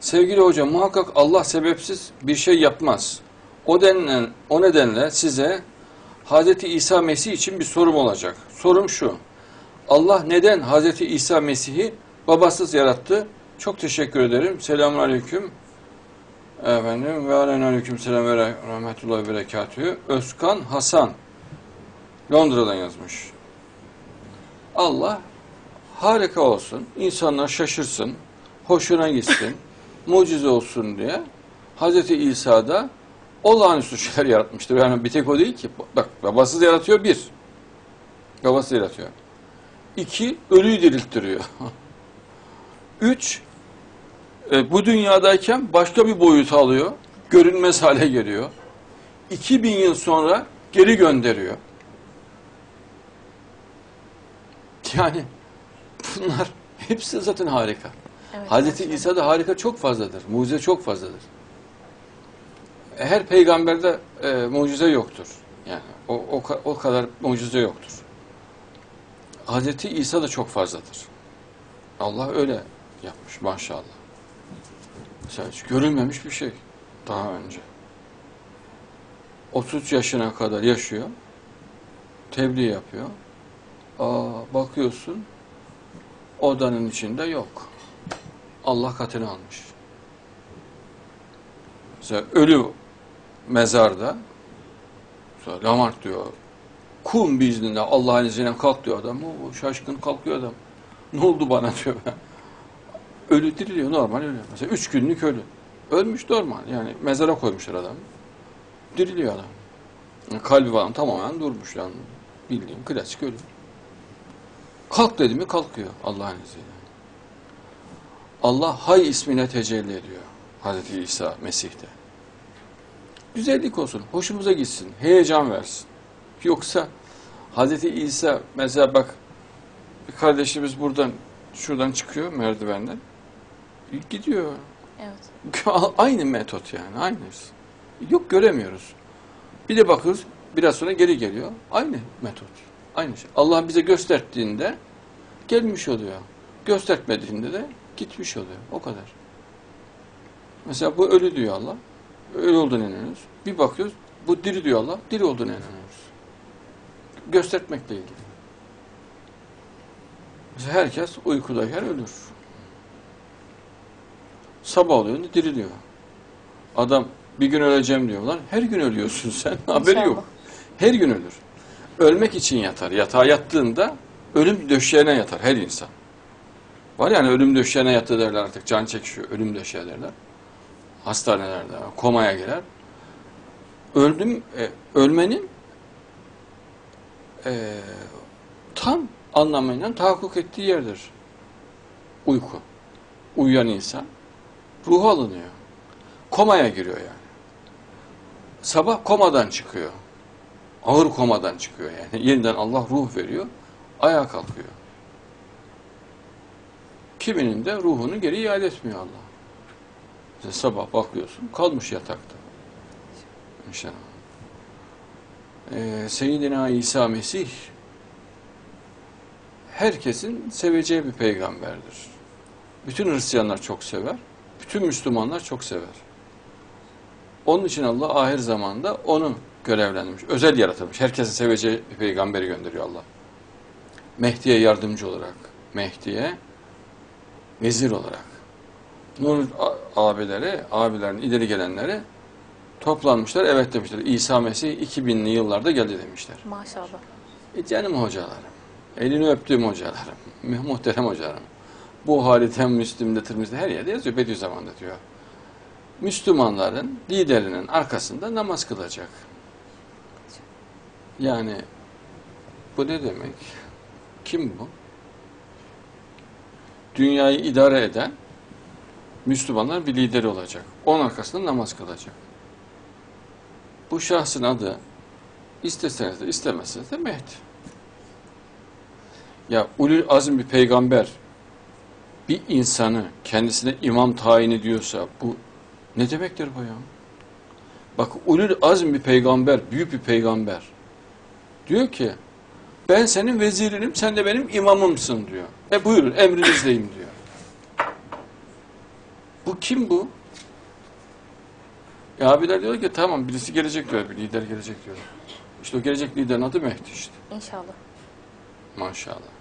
Sevgili hocam muhakkak Allah sebepsiz bir şey yapmaz. O denilen, o nedenle size Hz. İsa Mesih için bir sorum olacak. Sorum şu. Allah neden Hz. İsa Mesih'i babasız yarattı? Çok teşekkür ederim. Selamun Aleyküm. Efendim ve aleyküm selam ve rahmetullahi ve berekatühü. Özkan Hasan Londra'dan yazmış. Allah harika olsun, insanlar şaşırsın, hoşuna gitsin, mucize olsun diye Hz. İsa'da olağanüstü şeyler yaratmıştır. Yani bir tek o değil ki. Bak babasız yaratıyor bir. Babası yaratıyor. İki, ölüyü dirilttiriyor. Üç, e, bu dünyadayken başka bir boyut alıyor. Görünmez hale geliyor. 2000 yıl sonra geri gönderiyor. Yani bunlar hepsi zaten harika. Evet, Hazreti gerçekten. İsa'da harika çok fazladır. Mucize çok fazladır. Her peygamberde e, mucize yoktur. Yani o, o, o kadar mucize yoktur. Hazreti İsa da çok fazladır. Allah öyle yapmış maşallah. Mesela hiç görülmemiş bir şey daha önce. 30 yaşına kadar yaşıyor. Tebliğ yapıyor. Aa, bakıyorsun odanın içinde yok. Allah katını almış. Mesela ölü mezarda mesela Lamart diyor kum biizninde Allah'ın izniyle kalk diyor adam. O şaşkın kalkıyor adam. Ne oldu bana diyor. Ölü diriliyor normal ölü. Mesela üç günlük ölü. Ölmüş normal yani mezara koymuşlar adam. Diriliyor adam. Yani kalbi falan tamamen durmuş yani. Bildiğin klasik ölü. Kalk dedi mi kalkıyor Allah'ın izniyle. Allah Hay ismine tecelli ediyor. Hazreti İsa Mesih'te. Güzellik olsun, hoşumuza gitsin, heyecan versin. Yoksa Hazreti İsa mesela bak bir kardeşimiz buradan şuradan çıkıyor merdivenden. Gidiyor. Evet. Aynı metot yani, aynı. Yok göremiyoruz. Bir de bakıyoruz biraz sonra geri geliyor. Aynı metot. Aynı şey. Allah bize gösterdiğinde gelmiş oluyor. Göstermediğinde de gitmiş oluyor. O kadar. Mesela bu ölü diyor Allah. Ölü olduğunu inanıyoruz. Bir bakıyoruz bu diri diyor Allah. Diri olduğunu inanıyoruz. Göstermekle ilgili. Mesela herkes uykudayken ölür. Sabah oluyor diriliyor. Adam bir gün öleceğim diyor. Lan her gün ölüyorsun sen. Haberi yok. Her gün ölür. Ölmek için yatar. Yatağa yattığında ölüm döşeğine yatar her insan. Var yani ölüm döşeğine yattı derler artık. Can çekişiyor. Ölüm döşeği derler. Hastanelerde komaya girer. Öldüm, e, ölmenin e, tam anlamıyla tahakkuk ettiği yerdir. Uyku. Uyuyan insan ruhu alınıyor. Komaya giriyor yani. Sabah komadan çıkıyor. Ağır komadan çıkıyor yani. Yeniden Allah ruh veriyor. Ayağa kalkıyor. Kiminin de ruhunu geri iade etmiyor Allah. Mesela sabah bakıyorsun kalmış yatakta. İnşallah. Ee, Seyyidina İsa Mesih herkesin seveceği bir peygamberdir. Bütün Hristiyanlar çok sever. Bütün Müslümanlar çok sever. Onun için Allah ahir zamanda onu görevlendirmiş. Özel yaratılmış. Herkesin seveceği bir peygamberi gönderiyor Allah. Mehdi'ye yardımcı olarak. Mehdi'ye vezir olarak. Nur abileri, abilerin ileri gelenleri toplanmışlar. Evet demişler. İsa Mesih 2000'li yıllarda geldi demişler. Maşallah. E canım hocalarım. Elini öptüğüm hocalarım. mu- Muhterem hocalarım. Bu haliten Müslim'de, Tirmiz'de her yerde yazıyor. Bediüzzaman'da diyor. Müslümanların liderinin arkasında namaz kılacak. Yani bu ne demek? Kim bu? Dünyayı idare eden Müslümanlar bir lideri olacak. Onun arkasında namaz kılacak. Bu şahsın adı isteseniz de istemezseniz de Mehdi. Ya ulul azm bir peygamber bir insanı kendisine imam tayin ediyorsa bu ne demektir bu ya? Bak ulul azm bir peygamber, büyük bir peygamber. Diyor ki ben senin vezirinim, sen de benim imamımsın diyor. E buyurun emrinizdeyim diyor. Bu kim bu? E abiler diyor ki tamam birisi gelecek diyor, bir lider gelecek diyor. İşte o gelecek liderin adı Mehdi işte. İnşallah. Maşallah.